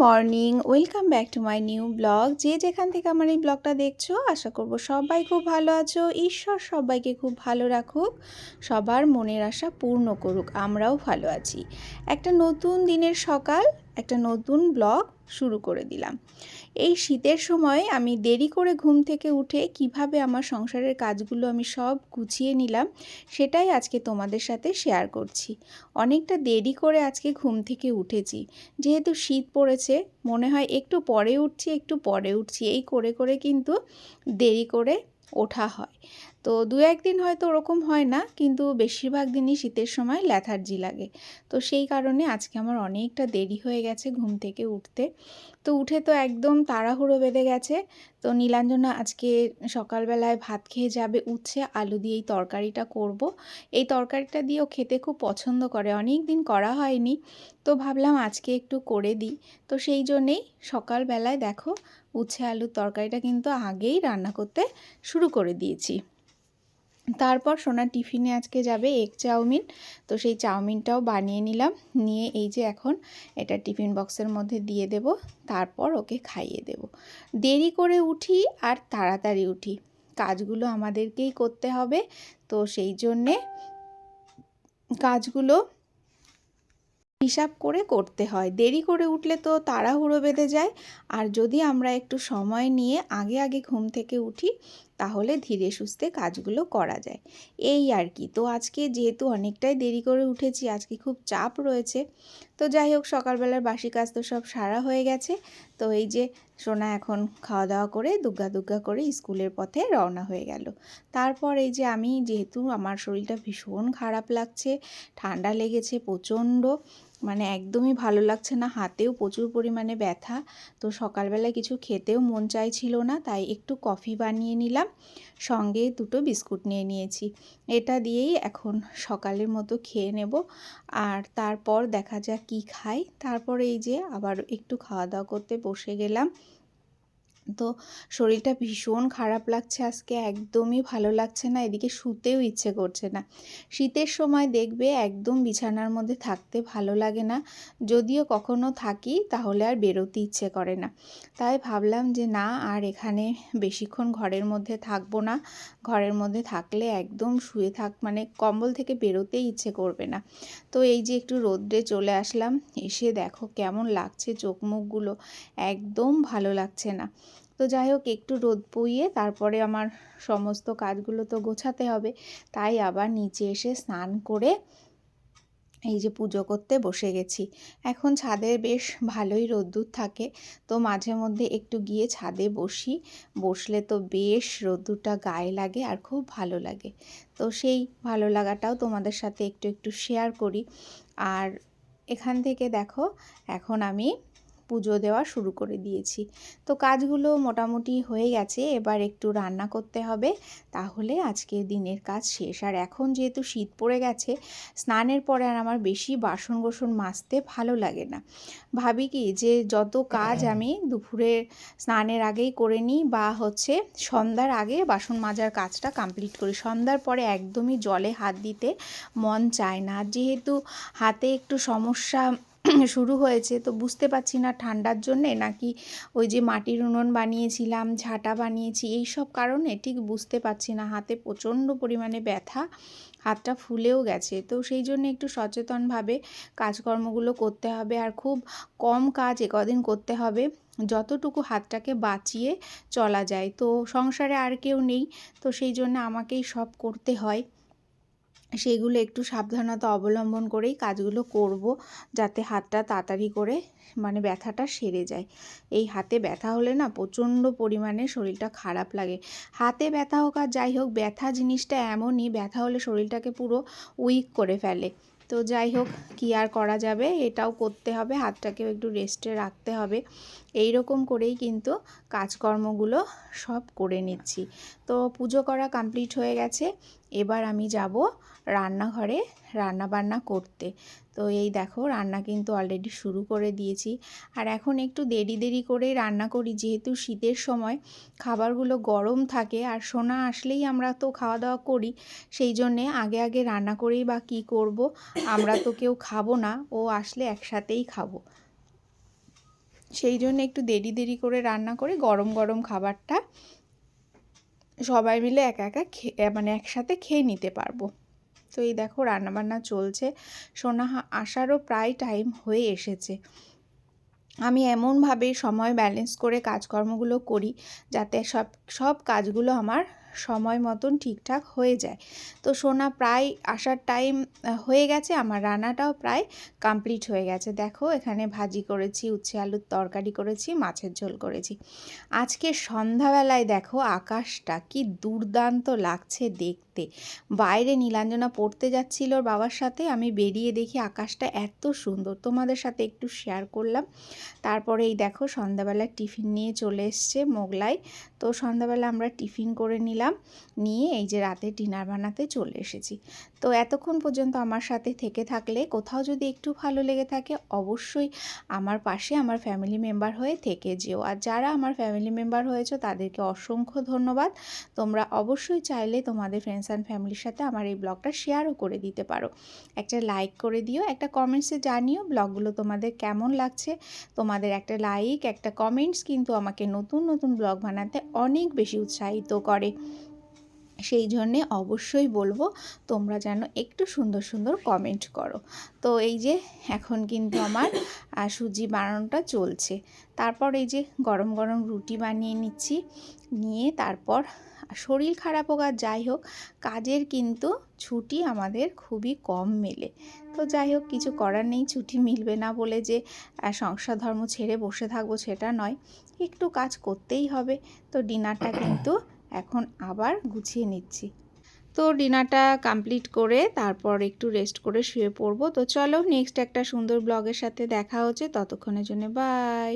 Morning, welcome back to my new blog. যে যেখান থেকে আমার এই ব্লগটা দেখছ, আশা করব সবাই খুব ভালো আছো। ঈশ্বর সবাইকে খুব ভালো রাখুক, সবার মনের আশা পূর্ণ করুক, আমরাও ভালো আছি। একটা নতুন দিনের সকাল, একটা নতুন ব্লগ শুরু করে দিলাম। এই শীতের সময় আমি দেরি করে ঘুম থেকে উঠে কীভাবে আমার সংসারের কাজগুলো আমি সব গুছিয়ে নিলাম, সেটাই আজকে তোমাদের সাথে শেয়ার করছি। অনেকটা দেরি করে আজকে ঘুম থেকে উঠেছি। যেহেতু শীত পড়েছে, মনে হয় একটু পরে উঠছি, একটু পরে উঠছি, এই করে করে কিন্তু দেরি করে ওঠা হয়। তো দু একদিন হয়তো ওরকম হয় না, কিন্তু বেশিরভাগ দিনই শীতের সময় ল্যাথার্জি লাগে। তো সেই কারণে আজকে আমার অনেকটা দেরি হয়ে গেছে ঘুম থেকে উঠতে। তো উঠে তো একদম তাড়াহুড়ো বেঁধে গেছে। তো নীলাঞ্জনা আজকে সকালবেলায় ভাত খেয়ে যাবে, উচ্ছে, আলু দিয়ে এই তরকারিটা করব। এই তরকারিটা দিয়েও খেতে খুব পছন্দ করে অনেক দিন করা হয়নি। তো ভাবলাম আজকে একটু করে দিই। তো সেই জন্যেই সকালবেলায় দেখো, উচ্ছে, আলুর তরকারিটা কিন্তু আগেই রান্না করতে শুরু করে দিয়েছি। তারপর সোনার টিফিনে আজকে যাবে এগ চাউমিন। তো সেই চাউমিনটাও বানিয়ে নিলাম। নিয়ে এই যে এখন এটা টিফিন বক্সের মধ্যে দিয়ে দেব। তারপর ওকে খাইয়ে দেব। দেরি করে উঠি আর তাড়াতাড়ি উঠি। কাজগুলো আমাদেরকেই করতে হবে। তো সেই জন্যে কাজগুলো হিসাব করে করতে হয়। দেরি করে উঠলে তো তাড়াহুড়ো বেঁধে যায়। আর যদি আমরা একটু সময় নিয়ে আগে আগে ঘুম থেকে উঠি তাহলে ধীরে সুস্থে কাজগুলো করা যায়। এই আর কি। তো আজকে যেহেতু অনেকটাই দেরি করে উঠেছি, আজকে খুব চাপ রয়েছে, তো যাই হোক সকালবেলার বাসি কাজ তো সব সারা হয়ে গেছে। তো এই যে সোনা এখন খাওয়া দাওয়া করে, দুগ্গা দুগ্গা করে স্কুলের পথে রওনা হয়ে গেল। তারপর এই যে আমি যেহেতু আমার শরীরটা ভীষণ খারাপ লাগছে, ঠান্ডা লেগেছে প্রচণ্ড মানে একদমই ভালো লাগছে না। হাতেও প্রচুর পরিমাণে ব্যথা। তো সকালবেলায় কিছু খেতেও মন চাইছিল না, তাই একটু কফি বানিয়ে নিলাম। সঙ্গে দুটো বিস্কুট নিয়ে নিয়েছি। এটা দিয়েই এখন সকালের মতো খেয়ে নেব। আর তারপর দেখা যাক কি খাই। তারপর এই যে আবার একটু খাওয়া দাওয়া করতে বসে গেলাম। তো শরীরটা ভীষণ খারাপ লাগছে আজকে, একদমই ভালো লাগছে না, এদিকে শুতেও ইচ্ছে করছে না। শীতের সময় দেখবে একদম বিছানার মধ্যে থাকতে ভালো লাগে না, যদিও কখনো থাকি তাহলে আর বেরোতে ইচ্ছে করে না। তাই ভাবলাম যে না, আর এখানে বেশিক্ষণ ঘরের মধ্যে থাকব না, ঘরের মধ্যে থাকলে একদম শুয়ে থাক মানে কম্বল থেকে বেরোতেই ইচ্ছে করবে না। তো এই যে একটু রোদ্রে চলে আসলাম, এসে দেখো কেমন লাগছে চোখ মুখগুলো, একদম ভালো লাগছে না। তো যাই হোক, একটু রোদ পুইয়ে তারপরে আমার সমস্ত কাজগুলো তো গোছাতে হবে। তাই আবার নিচে এসে স্নান করে এই যে পুজো করতে বসে গেছি। এখন ছাদে বেশ ভালোই রোদ্দুর থাকে, তো মাঝে মধ্যে একটু গিয়ে ছাদে বসি। বসলে তো বেশ রোদ্দুরটা গায়ে লাগে আর খুব ভালো লাগে। তো সেই ভালো লাগাটাও তোমাদের সাথে একটু একটু শেয়ার করি। আর এখান থেকে দেখো, এখন আমি পুজো দেওয়া শুরু করে দিয়েছি। তো কাজগুলো মোটামুটি হয়ে গেছে, এবার একটু রান্না করতে হবে। তাহলে আজকে দিনের কাজ শেষ। আর এখন যেহেতু শীত পড়ে গেছে, স্নানের পরে আর আমার বেশি বাসন গোসন মাজতে ভালো লাগে না। ভাবি কি যে যত কাজ আমি দুপুরে স্নানের আগেই করে নিই বা হচ্ছে সন্ধ্যার আগে বাসন মাজার কাজটা কমপ্লিট করি। সন্ধ্যার পরে একদমই জলে হাত দিতে মন চায় না। যেহেতু হাতে একটু সমস্যা শুরু হয়েছে। তো বুঝতে পারছি না ঠান্ডার জন্যে নাকি ওই যে মাটির উনুন বানিয়েছিলাম, ঝাঁটা বানিয়েছি, এই সব কারণে ঠিক বুঝতে পারছি না। হাতে প্রচণ্ড পরিমাণে ব্যথা, হাতটা ফুলেও গেছে। তো সেই জন্য একটু সচেতনভাবে কাজকর্মগুলো করতে হবে আর খুব কম কাজ কদিন করতে হবে যতটুকু হাতটাকে বাঁচিয়ে চলা যায়। তো সংসারে আর কেউ নেই, তো সেই জন্য আমাকেই সব করতে হয়। সেইগুলো একটু সাবধানতা অবলম্বন করেই কাজগুলো করব, যাতে হাতটা তাড়াতাড়ি করে মানে ব্যথাটা সেরে যায়। এই হাতে ব্যথা হলে না প্রচণ্ড পরিমাণে শরীরটা খারাপ লাগে। হাতে ব্যথা হোক আর যাই হোক, ব্যথা জিনিসটা এমনই, ব্যথা হলে শরীরটাকে পুরো উইক করে ফেলে। তো যাই হোক, কী আর করা যাবে? এটাও করতে হবে, হাতটাকেও একটু রেস্টে রাখতে হবে। এই রকম করেই কিন্তু কাজকর্মগুলো সব করে নিচ্ছি। তো পুজো করা কমপ্লিট হয়ে গেছে। এবার আমি যাব রান্নাঘরে রান্না বান্না করতে। তো এই দেখো, রান্না কিন্তু অলরেডি শুরু করে দিয়েছি। আর এখন একটু দেরি দেরি করেই রান্না করি। যেহেতু শীতের সময় খাবারগুলো গরম থাকে আর সোনা আসলেই আমরা তো খাওয়া দাওয়া করি, সেই জন্যে আগে আগে রান্না করেই বা কি করব, আমরা তো কেউ খাব না। ও আসলে একসাথেই খাব। সেই জন্য একটু দেরি দেরি করে রান্না করে গরম গরম খাবারটা সবাই মিলে একা একা খেয়ে মানে একসাথে খেয়ে নিতে পারব। তো এই দেখো রান্নাবান্না চলছে। সোনা আসারও প্রায় টাইম হয়ে এসেছে। আমি এমনভাবে সময় ব্যালেন্স করে কাজকর্মগুলো করি যাতে সব সব কাজগুলো আমার সময় মতন ঠিকঠাক হয়ে যায়। তো সোনা প্রায় আসার টাইম হয়ে গেছে, আমার রান্নাটাও প্রায় কমপ্লিট হয়ে গেছে। দেখো, এখানে ভাজি করেছি, উচ্ছে আলুর তরকারি করেছি, মাছের ঝোল করেছি। আজকে সন্ধ্যাবেলায় দেখো আকাশটা কি দুর্দান্ত লাগছে দেখতে। বাইরে নীলাঞ্জনা পড়তে যাচ্ছিল ওর বাবার সাথে, আমি বেরিয়ে দেখি আকাশটা এত সুন্দর। তোমাদের সাথে একটু শেয়ার করলাম। তারপরে এই দেখো সন্ধ্যাবেলা টিফিন নিয়ে চলে এসছে মোগলাই। তো সন্ধ্যাবেলা আমরা টিফিন করে নিলাম নিয়ে এই যে রাতে ডিনার বানাতে চলে এসেছি। তো এতক্ষণ পর্যন্ত আমার সাথে থেকে থাকলে, কোথাও যদি একটু ভালো লেগে থাকে, অবশ্যই আমার পাশে আমার ফ্যামিলি মেম্বার হয়ে থেকে যেও। আর যারা আমার ফ্যামিলি মেম্বার হয়েছে, তাদেরকে অসংখ্য ধন্যবাদ। তোমরা অবশ্যই চাইলে তোমাদের ফ্রেন্ডস অ্যান্ড ফ্যামিলির সাথে আমার এই ব্লগটা শেয়ারও করে দিতে পারো। একটা লাইক করে দিও, একটা কমেন্টসে জানিও ব্লগগুলো তোমাদের কেমন লাগছে। তোমাদের একটা লাইক একটা কমেন্টস কিন্তু আমাকে নতুন নতুন ব্লগ বানাতে অনেক বেশি উৎসাহিত করে। সেই জন্যে অবশ্যই বলব তোমরা যেন একটু সুন্দর সুন্দর কমেন্ট করো। তো এই যে এখন কিন্তু আমার সুজি বানানোটা চলছে। তারপর এই যে গরম গরম রুটি বানিয়ে নিচ্ছি, নিয়ে তারপর শরীর খারাপ হোক আর যাই হোক, কাজের কিন্তু ছুটি আমাদের খুবই কম মেলে। তো যাই হোক, কিছু করার নেই, ছুটি মিলবে না বলে যে সংসার ধর্ম ছেড়ে বসে থাকব সেটা নয়। একটু কাজ করতেই হবে। তো ডিনারটা কিন্তু এখন আবার গুছিয়ে নিচ্ছি। তো ডিনারটা কমপ্লিট করে তারপর একটু রেস্ট করে শুয়ে পড়ব। তো চলো নেক্সট একটা সুন্দর ব্লগের সাথে দেখা হচ্ছে। ততক্ষণের জন্য বাই।